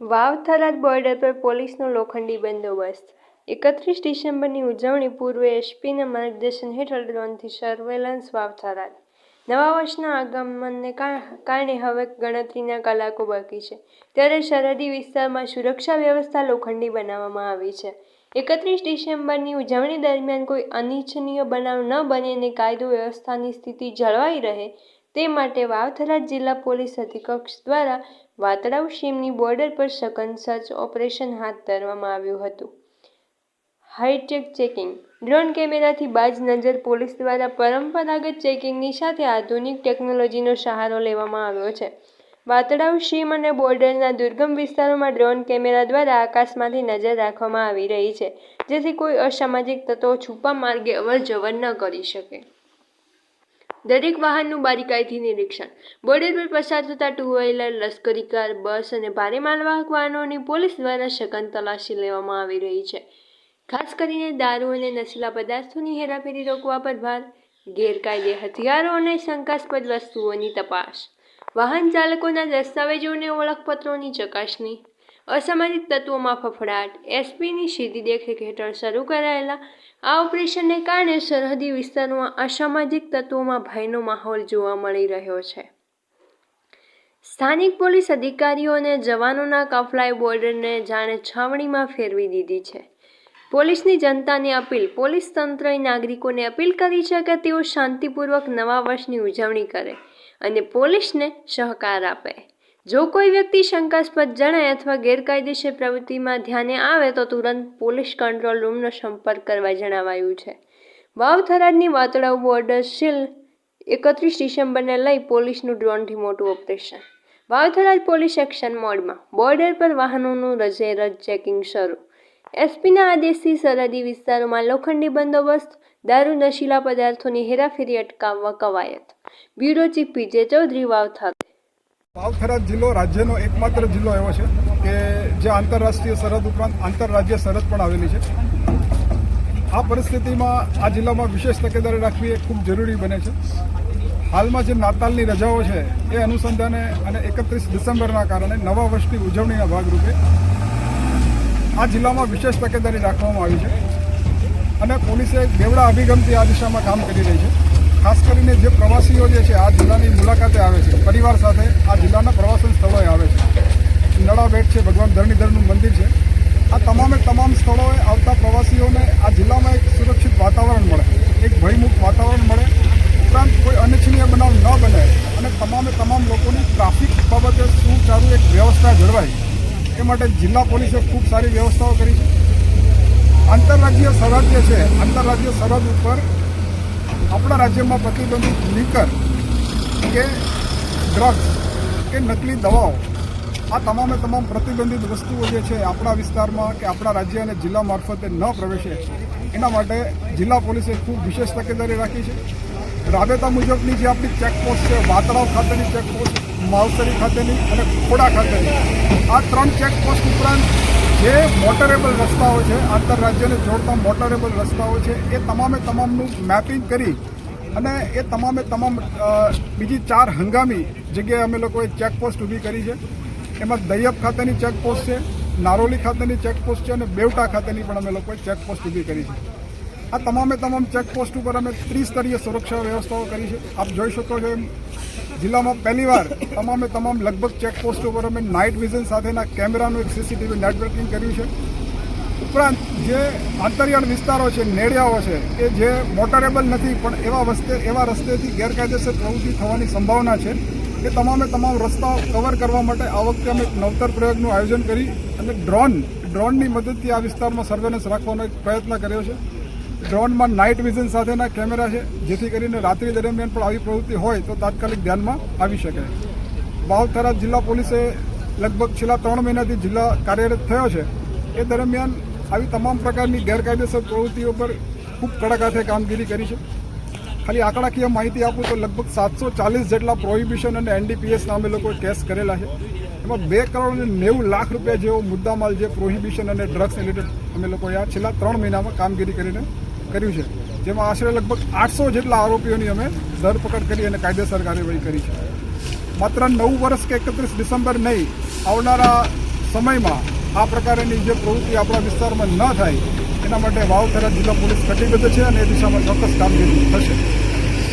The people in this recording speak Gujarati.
વાવ થરાદ બોર્ડર પર પોલીસનો લોખંડી બંદોબસ્ત. એકત્રીસ ડિસેમ્બરની ઉજવણી પૂર્વે એસપીના માર્ગદર્શન હેઠળ ડ્રોનથી સર્વેલન્સ વાવ થરાદ નવા વર્ષના આગમનને કારણે હવે ગણતરીના કલાકો બાકી છે. ત્યારે સરહદી વિસ્તારમાં સુરક્ષા વ્યવસ્થા લોખંડી બનાવવામાં આવી છે. એકત્રીસ ડિસેમ્બરની ઉજવણી દરમિયાન કોઈ અનિચ્છનીય બનાવ ન બને અને કાયદો વ્યવસ્થાની સ્થિતિ જળવાઈ રહે, તે માટે વાવથરા જિલ્લા પોલીસ અધિક્ષક દ્વારા વાતડાવ સીમની બોર્ડર પર સઘન સર્ચ ઓપરેશન હાથ ધરવામાં આવ્યું હતું. High tech checking. ડ્રોન કેમેરાથી બાજ નજર પોલીસ દ્વારા પરંપરાગત ચેકિંગની સાથે આધુનિક ટેકનોલોજીનો સહારો લેવામાં આવ્યો છે. વાતડાવ સીમ અને બોર્ડરના દુર્ગમ વિસ્તારોમાં ડ્રોન કેમેરા દ્વારા આકાશમાંથી નજર રાખવામાં આવી રહી છે, જેથી કોઈ અસામાજિક તત્વો છુપા માર્ગે અવરજવર ન કરી શકે. દરેક વાહનનું બારીકાઈથી નિરીક્ષણ. બોર્ડર પર પસાર થતા ટુ વ્હીલર લશ્કરી કાર બસ અને ભારે માલવાહક વાહનોની પોલીસ દ્વારા સઘન તલાશી લેવામાં આવી રહી છે. ખાસ કરીને દારૂ અને નશીલા પદાર્થોની હેરાફેરી રોકવા પર ભાર, ગેરકાયદે હથિયારો અને શંકાસ્પદ વસ્તુઓની તપાસ. વાહન ચાલકોના દસ્તાવેજો અને ઓળખપત્રોની ચકાસણી. અસામાજિક તત્વોમાં ફફડાટ, એસપીની સીધી દેખરેખ હેઠળ શરૂ કરાયેલા આ ઓપરેશનને કારણે સરહદી વિસ્તારોમાં અસામાજિક તત્વોમાં ભયનો માહોલ જોવા મળી રહ્યો છે. સ્થાનિક પોલીસ અધિકારીઓ અને જવાનોના કફલાય બોર્ડરને જાણે છાવણીમાં ફેરવી દીધી છે. પોલીસની જનતાને અપીલ, પોલીસ તંત્રએ નાગરિકોને અપીલ કરી છે કે તેઓ શાંતિપૂર્વક નવા વર્ષની ઉજવણી કરે અને પોલીસને સહકાર આપે. જો કોઈ વ્યક્તિ શંકાસ્પદ જણાય અથવા ગેરકાયદેસર પ્રવૃત્તિમાં ધ્યાને આવે તો તુરંત પોલીસ કંટ્રોલ રૂમનો સંપર્ક કરવા જણાવાયું છે. વાવ થરાદની વાતળાવ બોર્ડર સીલ એકત્રીસ ડિસેમ્બરને લઈ પોલીસનું ડ્રોનથી મોટું ઓપરેશન. વાવથરાજ પોલીસ એક્શન મોડમાં બોર્ડર પર વાહનોનું રજે રજ ચેકિંગ શરૂ. એસપીના આદેશથી સરહદી વિસ્તારોમાં લોખંડી બંદોબસ્ત, દારૂ નશીલા પદાર્થોની હેરાફેરી અટકાવવા કવાયત. બ્યુરો ચીફ પીજે ચૌધરી વાવથરા વાવથરા જિલ્લો રાજ્યનો એકમાત્ર જિલ્લો એવો છે કે જે આંતરરાષ્ટ્રીય સરહદ ઉપરાંત આંતરરાજ્ય સરહદ પણ આવેલી છે. આ પરિસ્થિતિમાં આ જિલ્લામાં વિશેષ તકેદારી રાખવી એ ખૂબ જરૂરી બને છે. હાલમાં જે નાતાલની રજાઓ છે એ અનુસંધાને અને એકત્રીસ ડિસેમ્બરના કારણે નવા વર્ષની ઉજવણીના ભાગરૂપે આ જિલ્લામાં વિશેષ તકેદારી રાખવામાં આવી છે. અને પોલીસે બેવડા અભિગમથી આ દિશામાં કામ કરી રહી છે. ખાસ કરીને જે પ્રવાસીઓ જે છે, આ જિલ્લાની મુલાકાતે આવે છે, પરિવાર સાથે આ જિલ્લાના પ્રવાસન સ્થળોએ આવે છે. નળાબેટ છે, ભગવાન ધરણીધરનું મંદિર છે. આ તમામે તમામ સ્થળોએ આવતા પ્રવાસીઓને આ જિલ્લામાં એક સુરક્ષિત વાતાવરણ મળે, એક ભયમુક્ત વાતાવરણ મળે. ઉપરાંત કોઈ અનિચ્છનીય બનાવ ન બને અને તમામે તમામ લોકોની ટ્રાફિક બાબતે સુચારું એક વ્યવસ્થા જળવાય. એ માટે જિલ્લા પોલીસે ખૂબ સારી વ્યવસ્થાઓ કરી છે. આંતરરાજ્ય સરહદ જે છે, આંતરરાજ્ય સરહદ ઉપર આપણા રાજ્યમાં પ્રતિબંધિત લીકર કે ડ્રગ્સ કે નકલી દવાઓ, આ તમામે તમામ પ્રતિબંધિત વસ્તુઓ જે છે આપણા વિસ્તારમાં કે આપણા રાજ્ય અને જિલ્લા મારફતે ન પ્રવેશે, એના માટે જિલ્લા પોલીસે ખૂબ વિશેષ તકેદારી રાખી છે. રાબેતા મુજબની જે આપણી ચેકપોસ્ટ છે વાતળાવ ખાતેની ચેકપોસ્ટ માવસરી ખાતેની અને ખોડા ખાતેની. આ ત્રણ ચેકપોસ્ટ ઉપરાંત જે મોટરેબલ રસ્તાઓ છે, આંતરરાજ્યને જોડતા મોટરેબલ રસ્તાઓ છે, એ તમામે તમામનું મેપિંગ કરી અને એ તમામે તમામ બીજી ચાર હંગામી જગ્યાએ અમે લોકોએ ચેકપોસ્ટ ઊભી કરી છે. એમાં દૈયપ ખાતેની ચેકપોસ્ટ છે, નારોલી ખાતેની ચેકપોસ્ટ છે અને બેવટા ખાતેની પણ અમે લોકોએ ચેકપોસ્ટ ઊભી કરી છે. આ તમામે તમામ ચેકપોસ્ટ ઉપર અમે ત્રિસ્તરીય સુરક્ષા વ્યવસ્થાઓ કરી છે. આપ જોઈ શકો છો એમ જિલ્લામાં પહેલીવાર તમામે તમામ લગભગ ચેકપોસ્ટ ઉપર અમે નાઇટ વિઝન સાથેના કેમેરાનું એક સીસીટીવી નેટવર્કિંગ કર્યું છે. ઉપરાંત જે આંતરિયાળ વિસ્તારો છે નેડિયાઓ છે કે જે મોટરેબલ નથી, પણ એવા વસ્તે, એવા રસ્તેથી ગેરકાયદેસર પ્રવૃત્તિ થવાની સંભાવના છે એ તમામે તમામ રસ્તાઓ કવર કરવા માટે આ વખતે અમે એક નવતર પ્રયોગનું આયોજન કરી અને ડ્રોન ડ્રોનની મદદથી આ વિસ્તારમાં સર્વેલન્સ રાખવાનો એક પ્રયત્ન કર્યો છે. ડ્રોનમાં નાઇટ વિઝન સાથેના કેમેરા છે, જેથી કરીને રાત્રિ દરમિયાન પણ આવી પ્રવૃત્તિ હોય તો તાત્કાલિક ધ્યાનમાં આવી શકે. બાવતરા જિલ્લા પોલીસે લગભગ છેલ્લા ત્રણ મહિનાથી જિલ્લા કાર્યરત થયો છે. એ દરમિયાન આવી તમામ પ્રકારની ગેરકાયદેસર પ્રવૃત્તિઓ પર ખૂબ કડક હાથે કામગીરી કરી છે. ખાલી આંકડાકીય માહિતી આપું તો લગભગ સાતસો ચાલીસ જેટલા પ્રોહિબિશન અને એનડીપીએસ અમે લોકો કેસ કરેલા છે. એમાં બે કરોડ અને નેવું લાખ રૂપિયા જેવો મુદ્દામાલ જે પ્રોહિબિશન અને ડ્રગ્સ રિલેટેડ અમે લોકોએ આ છેલ્લા ત્રણ મહિનામાં કામગીરી કરીને કર્યું છે. જેમાં આશરે લગભગ આઠસો જેટલા આરોપીઓની અમે ધરપકડ કરી અને કાયદેસર કાર્યવાહી કરી છે. માત્ર નવ વર્ષ કે એકત્રીસ ડિસેમ્બર નહીં, આવનારા સમયમાં આ પ્રકારની જે પ્રવૃત્તિ આપણા વિસ્તારમાં ન થાય, એના માટે વાવ થરાદ જિલ્લા પોલીસ કટિબદ્ધ છે અને એ દિશામાં ચોક્કસ કામગીરી થશે.